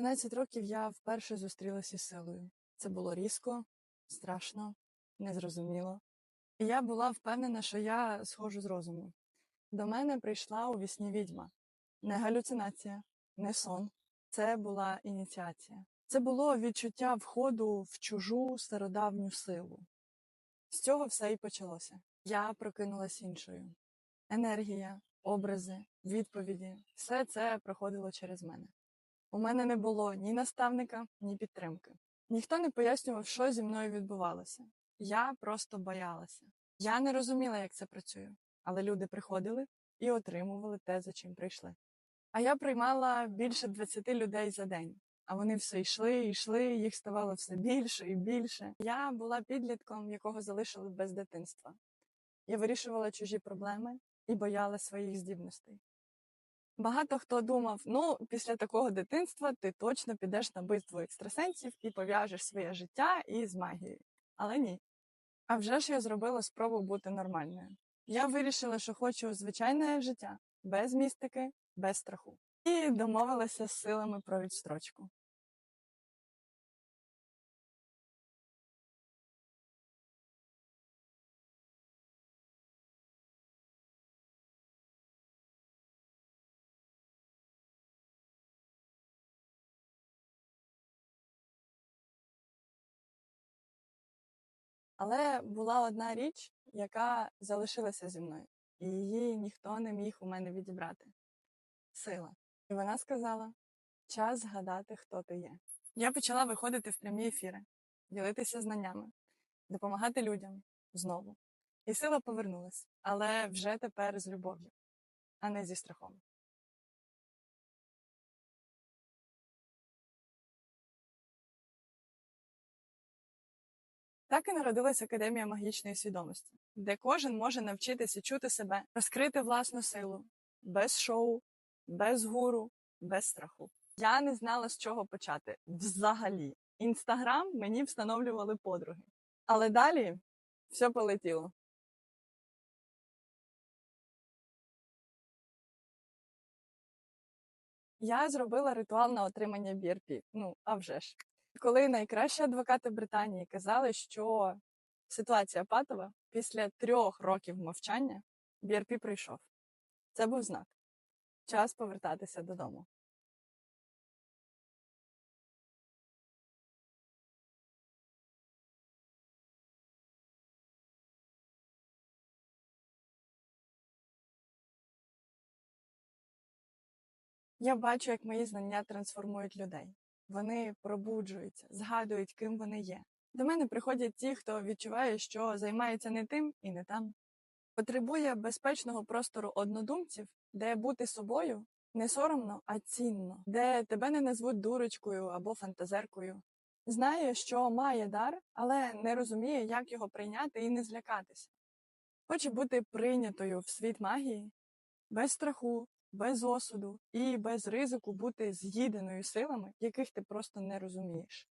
13 років я вперше зустрілася з силою. Це було різко, страшно, незрозуміло. І я була впевнена, що я схожу з розуму. До мене прийшла у вісні відьма. Не галюцинація, не сон. Це була ініціація. Це було відчуття входу в чужу стародавню силу. З цього все і почалося. Я прокинулась іншою. Енергія, образи, відповіді все це проходило через мене. У мене не було ні наставника, ні підтримки. Ніхто не пояснював, що зі мною відбувалося. Я просто боялася. Я не розуміла, як це працює, але люди приходили і отримували те, за чим прийшли. А я приймала більше 20 людей за день, а вони все йшли, йшли, їх ставало все більше і більше. Я була підлітком, якого залишили без дитинства. Я вирішувала чужі проблеми і боялась своїх здібностей. Багато хто думав, ну, після такого дитинства ти точно підеш на битву екстрасенсів і пов'яжеш своє життя із магією. Але ні. А вже ж я зробила спробу бути нормальною. Я вирішила, що хочу звичайне життя, без містики, без страху. І домовилася з силами про відстрочку. Але була одна річ, яка залишилася зі мною, і її ніхто не міг у мене відібрати сила. І вона сказала: час згадати, хто ти є. Я почала виходити в прямі ефіри, ділитися знаннями, допомагати людям знову. І сила повернулась, але вже тепер з любов'ю, а не зі страхом. Так і народилась Академія магічної свідомості, де кожен може навчитися чути себе, розкрити власну силу без шоу, без гуру, без страху. Я не знала, з чого почати взагалі. Інстаграм мені встановлювали подруги. Але далі все полетіло. Я зробила ритуал на отримання BRP. Ну, а вже ж. Коли найкращі адвокати Британії казали, що ситуація патова, після трьох років мовчання BRP прийшов. Це був знак. Час повертатися додому. Я бачу, як мої знання трансформують людей. Вони пробуджуються, згадують, ким вони є. До мене приходять ті, хто відчуває, що займається не тим і не там. Потребує безпечного простору однодумців, де бути собою не соромно, а цінно, де тебе не назвуть дурочкою або фантазеркою. Знає, що має дар, але не розуміє, як його прийняти і не злякатися. Хоче бути прийнятою в світ магії без страху, без осуду і без ризику бути з'їденою силами, яких ти просто не розумієш.